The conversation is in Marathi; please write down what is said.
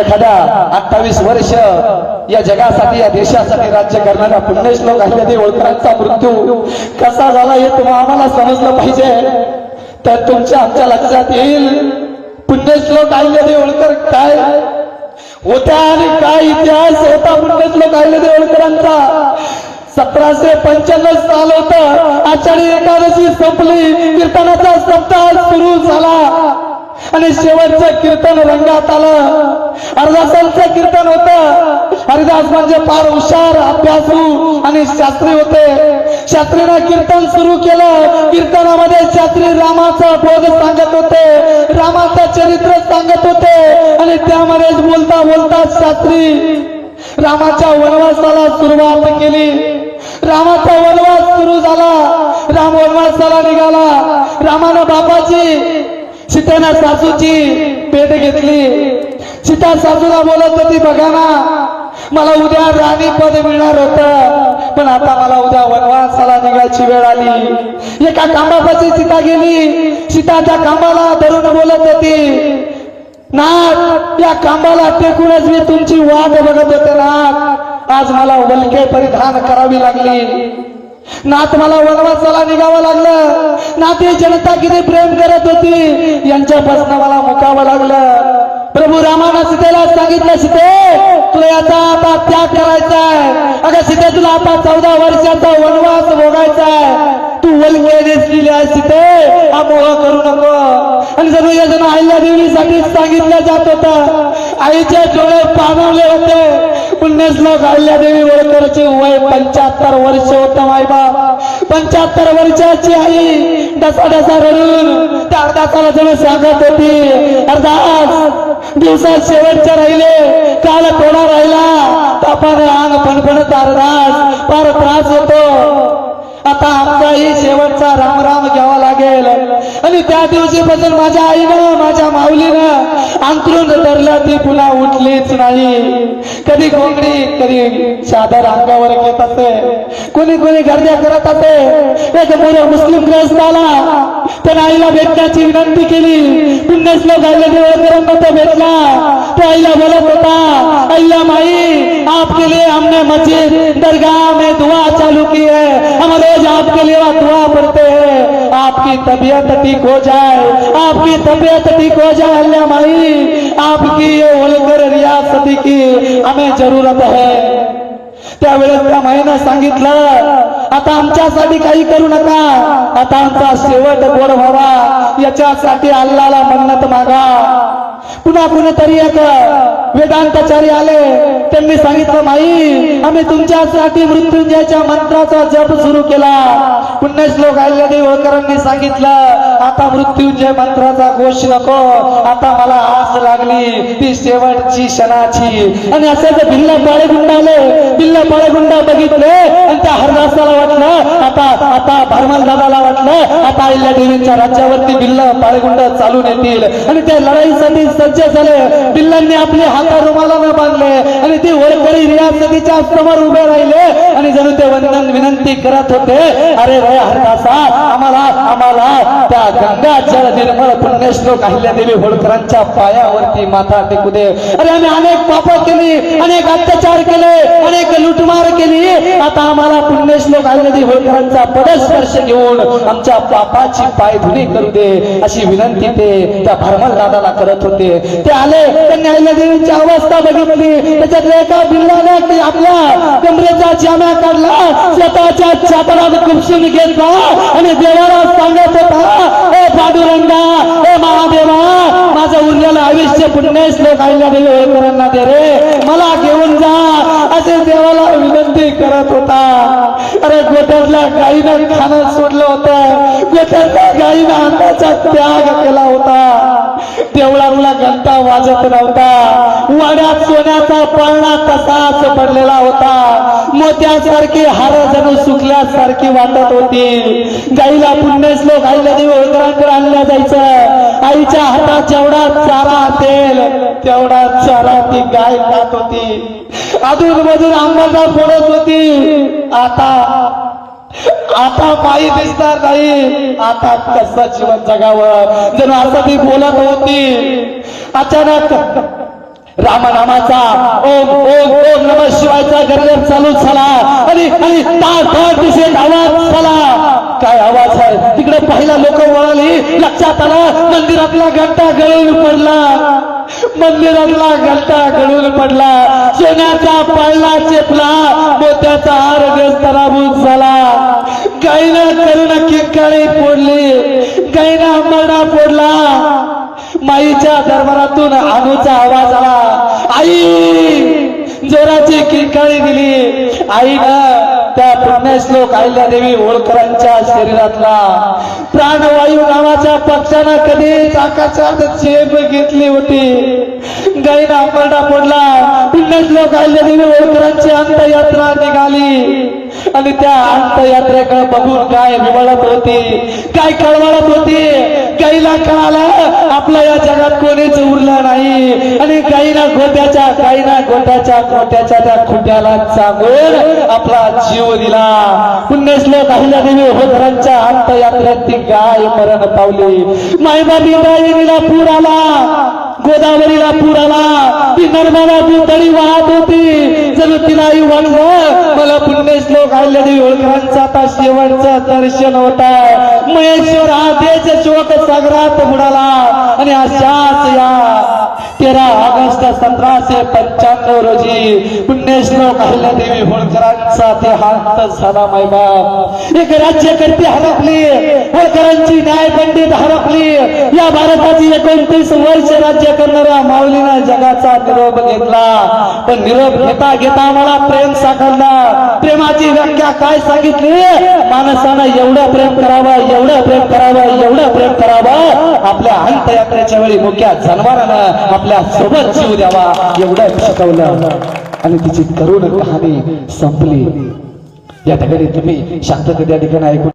एखाद्या अठ्ठावीस वर्ष या जगासाठी या देशासाठी राज्य करणाऱ्या पुण्यश्लोक अहिल्यादेवी होळकरांचा मृत्यू कसा झाला हे तुम्हा आम्हाला समजलं पाहिजे. तर तुमच्या आमच्या लक्षात येईल पुण्यश्लोक अहिल्यादेवी होळकर काय? होत्या आणि काय इतिहास होता पुण्यश्लोक अहिल्यादेवी होळकरांचा सतराशे पंच्याण्णव साल होत आषाढी एकादशी संपली कीर्तनाचा सप्ताह सुरू झाला. आणि शेवटचं कीर्तन रंगात आलं. हरिदासांचं कीर्तन होत. हरिदास म्हणजे फार हुशार अभ्यासू आणि शास्त्री होते. शास्त्रीनं कीर्तन सुरू केलं. कीर्तनामध्ये शास्त्री रामाचा बोध सांगत होते. रामाचं चरित्र सांगत होते. आणि त्यामध्येच बोलता बोलता शास्त्री रामाच्या वनवासाला सुरुवात केली. रामाचा वनवास सुरू झाला. राम वनवासाला निघाला रामानं बापाची सीताना सासूची पेट घेतली. सीता सासूला बोलत होती बघा ना मला उद्या राणी पद मिळणार होत पण आता मला उद्या वनवासाला निघायची वेळ आली. एका कांबापाशी सीता गेली. सीताच्या कांबाला धरून बोलत होती नाथ या कांबाला टेकूनच मी तुमची वाट बघत होते नाथ. आज मला वलके परिधान करावी लागली. नात मला वनवासाला निघावं लागलं. नाते जनता किती प्रेम करत होती. यांच्यापासून मला मुकावं लागलं. प्रभू रामानं सीतेला सांगितलं सीते तुला याचा आता त्याग करायचा आहे. अगं सीते तुला आता चौदा वर्षाचा वनवास भोगायचा आहे. तू वलके दिसलेली आहे सीते. हा मोह करू नको. आणि जणू या जण आईला देवीसाठी सांगितलं जात होतं. आईचे डोळे पाणवले होते. पुण्यश्लोक अहिल्या देवी वळकरचे वय पंच्याहत्तर वर्ष होत मायबाप पंच्याहत्तर वर्षाची आई डसा डसा रडून त्या अर्धासाला जणू सांगत होती अर्धास दिवसात शेवटच्या राहिले काल थोडा राहिला तापाने अंग फणफणत अर्धास फार त्रास होतो. आता आमचाही शेवटचा राम राम घ्यावा लागेल. आणि त्या दिवशीपासून माझ्या आईनं माझ्या माऊलीनं अंतरून धरलं ती पुन्हा उठलीच नाही. कधी कोंगडी कधी चादर अंगावर घेत असे कोणी कोणी गर्द्या करत असे एक मोठा मुस्लिम ग्रस्ताला त्या आईला भेटण्याची विनंती केली. पुण्यश्लोक आले देवकरांना तो भेटला. तो आईला बोलत होता अय्या माई आपके लिए हमने मस्जिद दरगाह में दुआ चालू की है. हम रोज आपके लिए दुआ आपकी तबीयत ठीक हो जाए आपकी तबीयत ठीक हो जाए अल्लाह माई आपकी ये होलकर रियासती की हमें जरूरत है। त्यावेळेस त्या माईनं सांगितलं आता आमच्यासाठी काही करू नका आता आमचा शेवट गोड व्हावा याच्यासाठी अल्लाला मन्नत मागा। पुन्हा कुणीतरी एक वेदांताचारी आले त्यांनी सांगितलं माई आम्ही तुमच्यासाठी मृत्युंजयाच्या मंत्राचा जप सुरू केला पुण्यश्लोक अहिल्यादेवी होळकरांनी सांगितलं आता मृत्युंजय मंत्राचा घोष नको. आता मला आस लागली ती शेवटची क्षणाची. आणि असे भिल्ल पाळेगुंड आले भिल्ला पाळेगुंडा बघितले आणि त्या हरदासाला वाटलं आता आता भरमल दादाला वाटलं आता अहिल्या देवींच्या राज्यावरती बिल्ल पाळेगुंड चालून येतील. आणि त्या लढाईसाठी सज्ज झाले. बिल्लांनी आपले हाता रुमालानं बांधले. आणि ते वरकरी रियासतीच्या समोर उभे राहिले. आणि जणू ते वंदन विनंती करत होते अरे वय हरदासा आम्हाला आम्हाला त्या गंगा जल निर्मळ पुण्यश्लोक अहिल्या देवी होळकरांच्या पायावरती माथा टेकू दे. अरे आम्ही अनेक पाप केली अनेक अत्याचार केले अनेक लुटमार आता आम्हाला पुण्यश्लोक अहिल्यादेवी होळकरांचा पदस्पर्श घेऊन आमच्या पापाची पायधुनी करू दे अशी विनंती ते त्या भरमल दादाला करत होते. ते आले त्यांनी अहिल्यादेवीची अवस्था बघितली. त्याच्यातल्या एका बिल्लाने आपल्या कमरेचा जाम्या काढला स्वतःच्या चापरात कुपसून घेतला आणि देवाला सांगत होता हे पांडुरंगा हे महादेवा उरलेलं आयुष्य पुण्यश्लोक अहिल्यादेवी होळकरांना दे रे. मला घेऊन जा. असे देवाला विनंती करत होता. अरे गोठ्यातल्या गाईनं खाणं सोडलं होतं. गोठ्यातल्या गाईनं अन्नाचा त्याग केला होता. देवळाला घंटा वाजत नव्हता. वाड्यात सोन्याचा पळणा तसाच पडलेला होता. मोत्यासारखी हार जणू सुकल्यासारखी वाटत होती. गाईला पुण्यश्लोक आईला देव होळकरांकडे आणल्या जायचं. आईच्या हातात जेवढा चारा तेल तेवढा चारा ती गाय खात होती. अधून मधून अंगाचा फोडत होती. आता आता माई दिसणार नाही. आता कसं जीवन जगावं? जणू असं ती बोलत होती. अचानक रामनामाचा ओम ओम ओम नम शिवायचा गरगर चालू झाला. आणि आणि ताट ताट दिसेल आवाज झाला. काय आवाज आहे? तिकडे पहिला लोक वळाली. लक्षात आला मंदिरातला घंटा गळून पडला. मंदिरातला घंटा गळून पडला. सोन्याचा पाळला चेपला. मोत्याचा हार तराबूत झाला. गायना करून किंकाळी फोडली. गायना मरणा फोडला. माईच्या दरबारातून अनुचा आवाज आला. आई! जोराची किंकाळी दिली. आईनं त्या पुण्यश्लोक आईल्या देवी होळकरांच्या शरीरातला. प्राणवायू नावाच्या पक्षानं कधीच आकाशात झेप घेतली होती. गाईनं आंबरडा पडला. पुण्यश्लोक आईल्या देवी होळकरांची अंतयात्रा निघाली. आणि त्या अंतयात्रेकडे बघून काय विवळत होती काय कळवळत होती गाईला कळालं आपला या जगात कोणीच उरला नाही. आणि गाईना गोट्याच्या गाईना गोट्याच्या गोट्याच्या त्या खुट्याला चांगून आपला जीव दिला. पुण्यश्लोक अहिल्या देवी होतरांच्या अंतयात्रेत ती गाय मरण पावली. मायबाबी गायनीला पूर आला गोदावरीला पूर आला. ती नर्मदा ती तळी वाहत होती. जर तिला वाटलं मला पुण्यश्लोक होळकरांचा आता शेवटचं दर्शन होत. महेश्वर हा देश शोक सागरात बुडाला आणि अशाच या तेरा ऑगस्ट सतराशे पंच्याण्णव रोजी पुण्यश्लोक अहिल्यादेवी होळकरांचा देहांत झाला मायबाप एक राज्यकर्ती हरपली होळकरांची न्यायपंडित हरपली. या भारताची एकोणतीस वर्ष राज्य करणाऱ्या माऊलीनं जगाचा निरोप घेतला. पण निरोप घेता घेता मला प्रेम साकारला. प्रेमाची व्याख्या काय सांगितली? माणसानं एवढं प्रेम करावं एवढं प्रेम करावं प्रेम करावा. आपल्या अंतयात्रेच्या वेळी मुख्या जनावरांना आपल्यासोबत जीव द्यावा. एवढं शिकवलं. आणि तिची करुण कहाणी संपली. या ठिकाणी तुम्ही शांतता त्या ठिकाणी ऐकून